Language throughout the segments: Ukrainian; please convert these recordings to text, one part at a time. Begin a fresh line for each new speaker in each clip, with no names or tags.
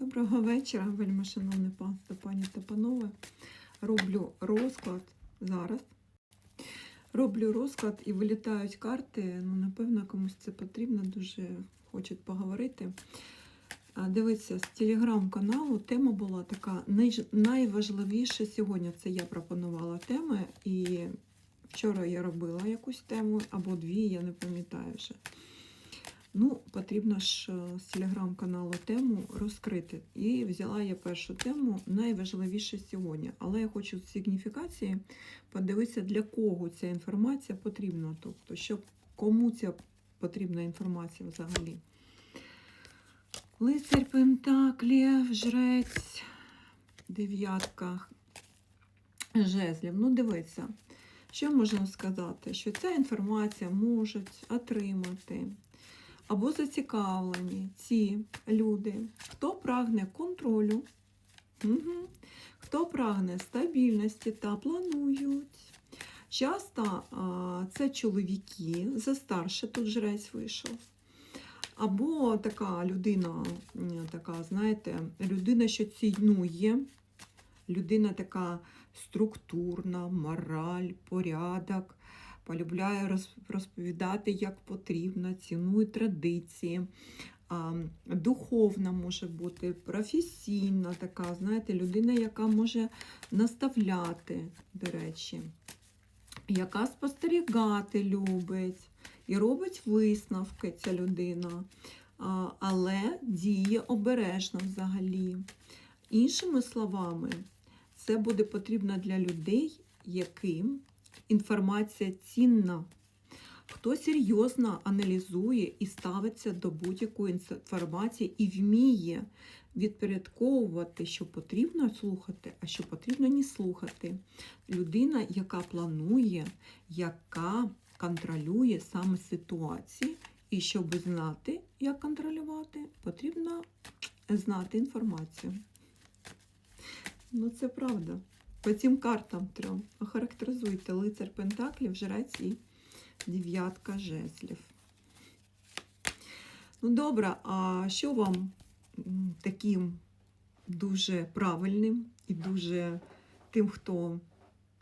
Доброго вечора, вельми шановне панство, пані та панове. Роблю розклад зараз. Роблю розклад і вилітають карти. Ну, напевно, комусь це потрібно, дуже хочуть поговорити. Дивіться, з телеграм-каналу тема була така найважливіше сьогодні. Це я пропонувала теми, і вчора я робила якусь тему або дві, я не пам'ятаю вже. Ну, потрібно ж е, з телеграм-каналу тему розкрити. І взяла я першу тему найважливіше сьогодні. Але я хочу з сигніфікації подивитися, для кого ця інформація потрібна. Тобто, щоб кому ця потрібна інформація взагалі. Лицарь Пентаклів, жрець, дев'ятка жезлів. Ну, дивіться, що можна сказати? Що ця інформація можуть отримати або зацікавлені ці люди, хто прагне контролю, угу. хто прагне стабільності та планують. Часто а, це чоловіки, за старше тут жрець вийшов. Або така людина, така, знаєте, людина, що цінує, людина така структурна, мораль, порядок, полюбляє розповідати, як потрібно, цінує традиції. Духовна може бути, професійна така, знаєте, людина, яка може наставляти, до речі, яка спостерігати любить і робить висновки ця людина, але діє обережно взагалі. Іншими словами, це буде потрібно для людей, яким інформація цінна. Хто серйозно аналізує і ставиться до будь-якої інформації і вміє відпорядковувати, що потрібно слухати, а що потрібно не слухати. Людина, яка планує, яка контролює саме ситуації, і щоб знати, як контролювати, потрібно знати інформацію. Ну, це правда. По цим картам трьом охарактеризуйте лицар Пентаклів, жрець і дев'ятка жезлів. Ну, добре, а що вам таким дуже правильним і дуже тим, хто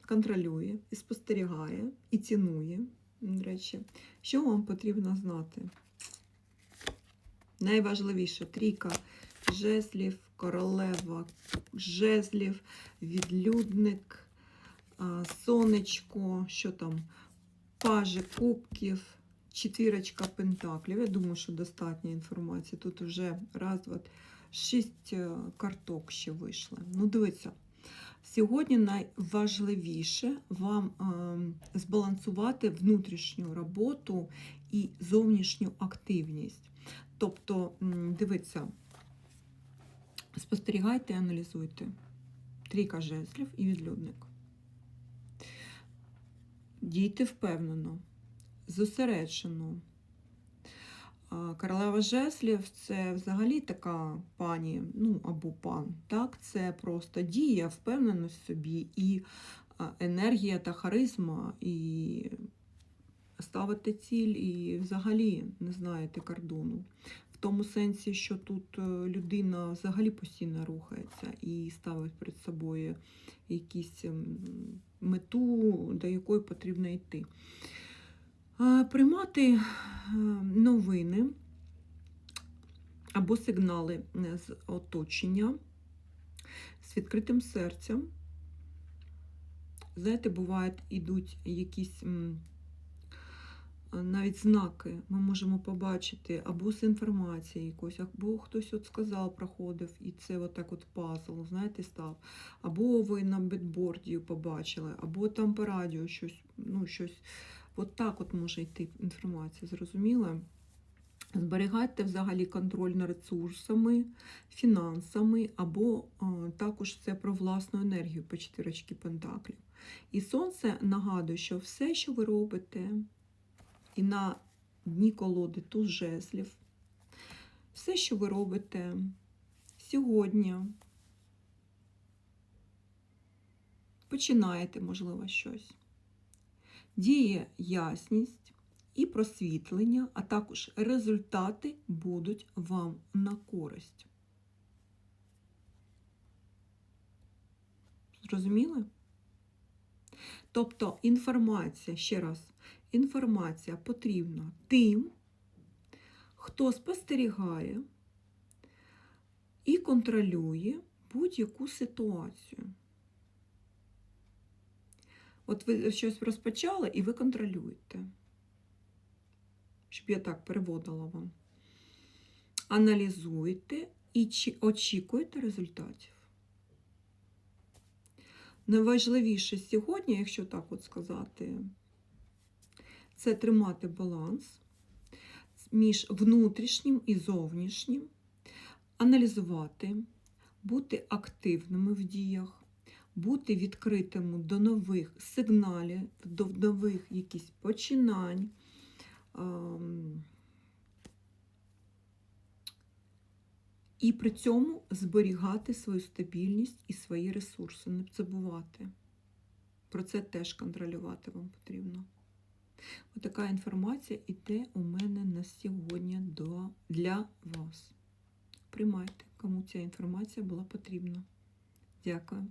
контролює і спостерігає, і цінує, до речі, що вам потрібно знати? Найважливіше трійка жезлів, королева жезлів, відлюдник, сонечко, що там, пажи кубків, четвірочка пентаклів. Я думаю, що достатньо інформації. Тут вже раз, два, шість е, карток ще вийшли. Ну, дивіться. Сьогодні найважливіше вам е, збалансувати внутрішню роботу і зовнішню активність. Тобто, дивіться, спостерігайте і аналізуйте. Трійка жезлів і відлюдник. Дійте впевнено, зосереджено. Королева жезлів це взагалі така пані, ну або пан. Так, це просто дія, впевненість в собі, і енергія та харизма, і ставити ціль, і взагалі не знаєте кордону. Тому сенсі, що тут е, людина взагалі постійно рухається і ставить перед собою якісь ем, мету, до якої потрібно йти. Приймати е, новини або сигнали е, з оточення з відкритим серцем. Знаєте, бувають, ідуть якісь навіть знаки ми можемо побачити або з інформації якоїсь, або хтось от сказав, проходив, і це отак от пазл, знаєте, став. Або ви на бетборді побачили, або там по радіо щось, ну, щось. От так от може йти інформація, зрозуміло? Зберігайте взагалі контроль над ресурсами, фінансами, або а, також це про власну енергію по чотирочки пентаклів. І сонце нагадує, що все, що ви робите, і на дні колоди туз жезлів. Все, що ви робите сьогодні, починаєте, можливо, щось. Діє ясність і просвітлення, а також результати будуть вам на користь. Зрозуміли? Тобто інформація, ще раз, інформація потрібна тим, хто спостерігає і контролює будь-яку ситуацію. От ви щось розпочали і ви контролюєте. Щоб я так переводила вам. Аналізуєте і очікуєте результатів. Найважливіше сьогодні, якщо так от сказати, це тримати баланс між внутрішнім і зовнішнім, аналізувати, бути активними в діях, бути відкритими до нових сигналів, до нових якісь починань. І при цьому зберігати свою стабільність і свої ресурси, не забувати. Про це теж контролювати вам потрібно. Отака інформація йде у мене на сьогодні до, для вас. Приймайте, кому ця інформація була потрібна. Дякую.